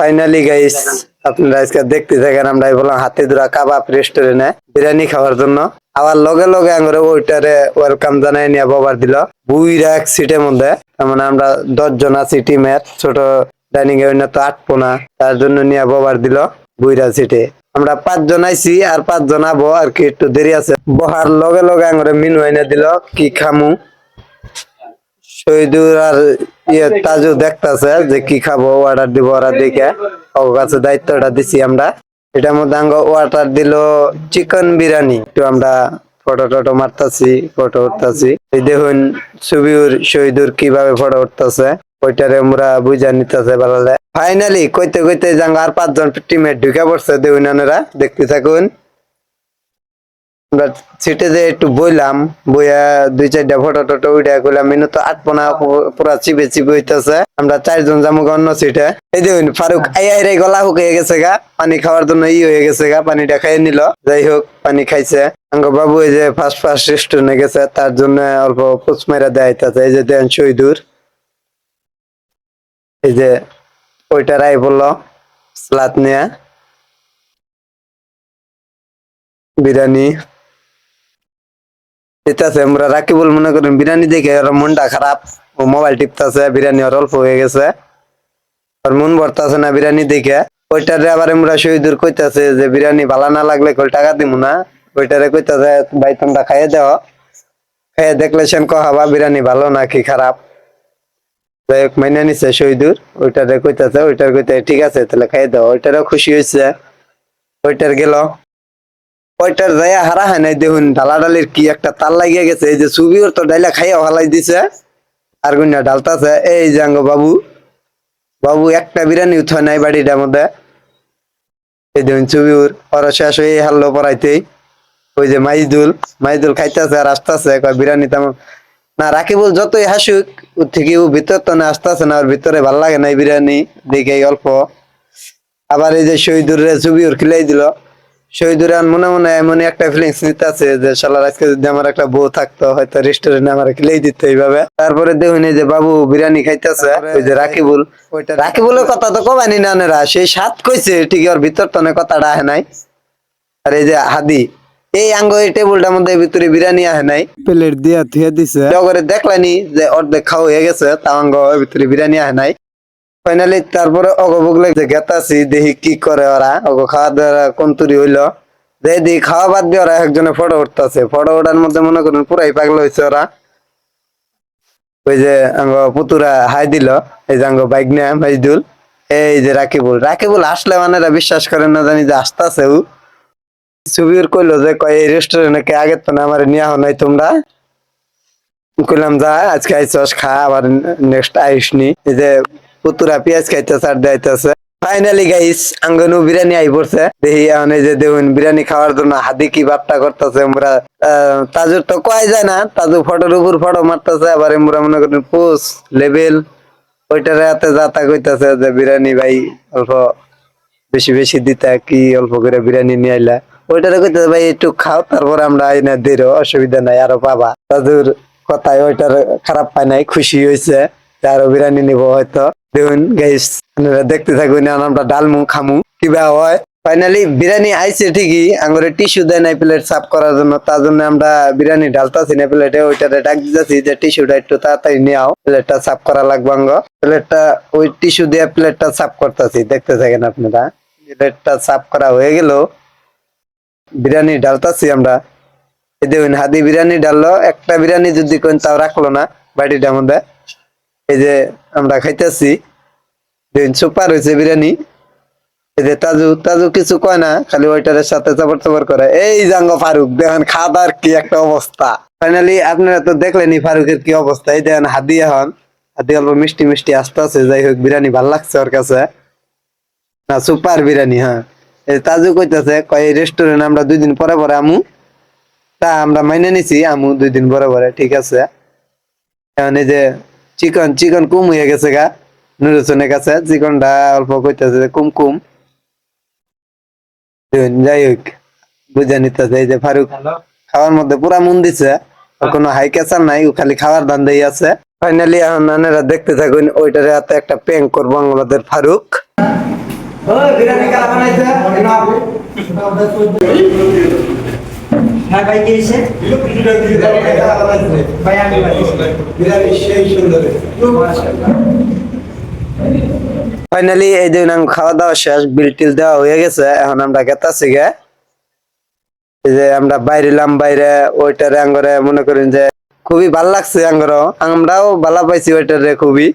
Finally guys আপনারা আজকে দেখতে থাকেন আমরা বললাম হাতে ধরা কাবাব রেস্টুরেন্টে বিরিয়ানি খাওয়ার জন্য। আবার লগে লগে আঙরে ওইটারে ওয়েলকাম জানাই নিয়ে বাবার দিল। বুইরা এক সিটের মধ্যে। তার মানে আমরা দশ জন আছি টিমের ছোট ডাইনিং এ তো আটপো না তার জন্য নিয়ে বাবার দিল বুইরা সিটে আমরা পাঁচজন আইছি আর পাঁচজন আবো আর কি একটু দেরি আছে। বহার লগে লগে আঙরে মিনু এনে দিল, কি খামু? শহীদুর আর ইয়ে তাজু দেখতাছে যে কি খাব অর্ডার দিব ওরা দেখে। ওর কাছে দায়িত্বটা দিছি আমরা। এটার মধ্যে আঙ্গ অর্ডার দিল চিকেন বিরিয়ানি। একটু আমরা ফটো টটো মারতাছি ফটো উঠতাছি। এই দেখুন সুবিউর শহীদুর কীভাবে ফটো উঠতাছে। ওইটারে আমরা বুঝা নিতেছে ভালো। ফাইনালি কইতে কইতে যাঙ্গ আর পাঁচজন টিমে ঢুকে পড়ছে দেখুন আনারা দেখতে থাকুন। আমরা সিটে যে একটু বইলাম, বইয়া দুই চারটা ফটো টটো উঠে করলাম মেনু তো আটপনা পুরা চিপে চিপে হইতেছে, আমরা চারজন যাব অন্য সিটে এই দেখুন, ফারুক আই আই রে গলা শুকিয়ে গেছে গা, পানি খাওয়ার জন্য ই হয়ে গেছে গা, পানিটা খাইয়ে নিল। যাই হোক, পানি খাইছে। আঙ্গ বাবু এই যে ফার্স্ট ফার্স্ট রেস্টুরেন্টে গেছে, তার জন্য অল্প পুচ মেরা দেয় এই যে দেন শহীদুর। এই যে ওইটা রাই বলল স্লাত নিয়ে। বিরিয়ানি। দিতেছে আমরা রাকিবুল মনে করেন বিরিয়ানি দেখে ওর মনটা খারাপ। ও মোবাইল টিপতেছে, বিরিয়ানি ওর অল্প হয়ে গেছে। ওর মন ভরতাছে না বিরিয়ানি দেখে। ওইটারে আবার আমরা শহীদুর কইতাছে যে বিরিয়ানি ভালো না লাগলে কল টাকা দিব না? ওইটারে কইতাছে, ভাই, তোমরা খাইয়ে দাও। খাইয়ে দেখলে সেন কহাবা বিরিয়ানি ভালো নাকি খারাপ? যাই হোক, মাইনে নিছে শহীদুর। ওইটারে কইতাছে, ওইটার কইতে ঠিক আছে, তাহলে খাইয়ে দাও। ওইটারও খুশি হয়েছে ওইটার গেল। ওইটার যাইয়া হারা হয় নাই দেখুন, ডালাডালির কি একটা তাল লাগিয়ে গেছে, এই যে সুবিওর তো ডাইলা খাইয়া হালাই দিছে আর গুন্না ডালতাছে, এই জাঙ্গ বাবু বাবু একটা বিরিয়ানি উঠয় নাই বাড়িটার মধ্যে। এই দেখুন সুবিউর ওর শেষ হয়ে হারলো পড়াইতেই, ওই যে মাইদুল মাইদুল খাইতেছে আর আসতেছে, কয় বিরিয়ানি তেমন। না, রাকিবুল যতই হাসুক ওর থেকে ও ভিতর তো না, আসতেছে না, ওর ভিতরে ভালো লাগে না বিরিয়ানি দেখে অল্প। আবার এই যে শহীদুর সুবিউর খিলাই দিল। শহীদুর আর মনে মনে এমন একটা ফিলিংস নিতে আছে যে শালার আজকে যদি আমার একটা বউ থাকতো হয়তো রেস্টুরেন্টে আমার দিত এইভাবে। তারপরে দেখুন যে বাবু বিরিয়ানি খাইতেছে ওই যে রাকিবুল। রাকিবুলের কথা তো কবানি না নেরা সেই সাত কইছে ঠিক ওর ভিতর তো কথাটা আহে নাই। আর এই যে হাদি এই আঙ্গ এই টেবিলটার মধ্যে ভিতরে বিরিয়ানি আহে নাই। প্লেট দিয়া থুয়ে দিছে। জগরে দেখলানি যে অর্ধেক খাওয়া হয়ে গেছে তাও আঙ্গ ভিতরে বিরিয়ানি আহে নাই। ফাইনালি তারপরে অগবগলে যে গেতাছি, দেখি কি করে ওরা। অগ খাওয়া দাওয়া কন্তুরি হইল। যে দি, খাওয়া বাদ দিয়ে ওরা একজনে ফটো উঠতেছে। ফটো ওঠার মধ্যে মনে করেন পুরাই পাগল হয়েছে ওরা। ওই যে আঙ্গ পুতুরা হাই দিল, এই যে আঙ্গ বাইক নিয়ে মাইদুল এই যে রাকিবুল। রাকিবুল আসলে মানে এরা বিশ্বাস করেন না, জানি যে আসতেছে ও। সুবির কইলো যে, কয়, এই রেস্টুরেন্টে কে আগে তো না আমার নিয়া নাই তোমরা? কইলাম, যা, আজকে আইসস, খা, আবার নেক্সট আইস নি এই যে পুতুরা পেঁয়াজ খাইতেছে আর যাইতেছে ফাইনালি গাইস আঙ্গনু বিরিয়ানি আই পড়ছে। দেখি এখন যে দেখুন বিরিয়ানি খাওয়ার জন্য হাদি কি বাপটা করতেছে আমরা তাজুর তো কয় যায় না, তাজু ফটোর উপর ফটো মারতেছে, আবার আমরা মনে করেন পোস্ট লেভেল, ওইটার হাতে যাতা কইতাছে যে বিরিয়ানি ভাই অল্প বেশি বেশি দিতা কি অল্প করে বিরিয়ানি নিয়ে আইলা। ওইটারে কইতে ভাই, একটু খাও, তারপর আমরা আইনা দেরো অসুবিধা নাই, আরও পাবা। তাজুর কথায় ওইটার খারাপ পায় নাই, খুশি হয়েছে আরও বিরিয়ানি নিব হয়তো। দেখুন গাইস আপনারা দেখতে থাকুন আমরা ডালমু খামু। কিবা হয়? ফাইনালি বিরিয়ানি আইছে ঠিকই, আঙ্গুরে টিস্যু দেয় নাই প্লেট সাফ করার জন্য, তার জন্য আমরা বিরিয়ানি ডালতাছি না প্লেটে ওইটাতে ডাক দিতেছি যে টিস্যুটা একটু তাড়াতাড়ি নিয়ে প্লেটটা সাফ করা লাগবে আঙ্গ। প্লেটটা ওই টিস্যু দিয়ে প্লেটটা সাফ করতেছি, দেখতে থাকেন আপনারা। প্লেটটা সাফ করা হয়ে গেল। বিরিয়ানি ডালতাছি আমরা। এই দেখুন, হাদি বিরিয়ানি ডাললো একটা বিরিয়ানি যদি কোন তাও রাখল না বাড়িটার মধ্যে। এই যে আমরা খাইতেছি সুপার হয়েছে বিরিয়ানি। এই যে তাজু তাজু কিছু কয় না, খালি ওইটারের সাথে চাপড় চাপড় করে। এই জাঙ্গ ফারুক, দেখেন খাবার কি একটা অবস্থা। ফাইনালি আপনারা তো দেখলেনি ফারুকের কি অবস্থা। এই দেখেন হাদি এখন হাদি অল্প মিষ্টি মিষ্টি আসতে আছে যাই হোক, বিরিয়ানি ভালো লাগছে ওর কাছে। না, সুপার বিরিয়ানি হ্যাঁ। এই তাজু কইতাছে, কয়, এই রেস্টুরেন্ট আমরা দুই দিন পরে পরে আমু। তা আমরা মাইনে নিছি, আমু দুই দিন পরে পরে, ঠিক আছে। এখন এই যে চিকন চিকন কুম হয়ে গেছে গা। নুরুসনের কাছে চিকনটা অল্প কইতাছে যে কুম কুম। যাই হোক বুঝে নিতেছে এই যে ফারুক খাওয়ার মধ্যে পুরা মন দিছে কোনো হাই ক্যাচার নাই ও খালি খাওয়ার ধান্দাই আছে। ফাইনালি এখন নানেরা দেখতে থাকুন ওইটার হাতে একটা প্যাং করব আমাদের ফারুক। ও বিরিয়ানি কালা বানাইছে? ফাইনালি এই আমি খাওয়া দাওয়া শেষ, বিল টিল দেওয়া হয়ে গেছে, এখন আমরা গেতাছি গে। এই যে আমরা বাইরেলাম বাইরে, ওইটারে আঙ্গরে মনে করেন যে খুবই ভালো লাগছে আঙ্গর আমরাও ভালো পাইছি ওইটারে খুবই।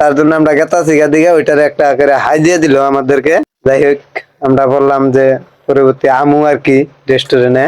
তার জন্য আমরা গেতাছি গা দিকে ওইটারে একটা করে হাই দিয়ে দিল আমাদেরকে। যাই হোক, আমরা বললাম যে পরবর্তী আমু আর কি রেস্টুরেন্টে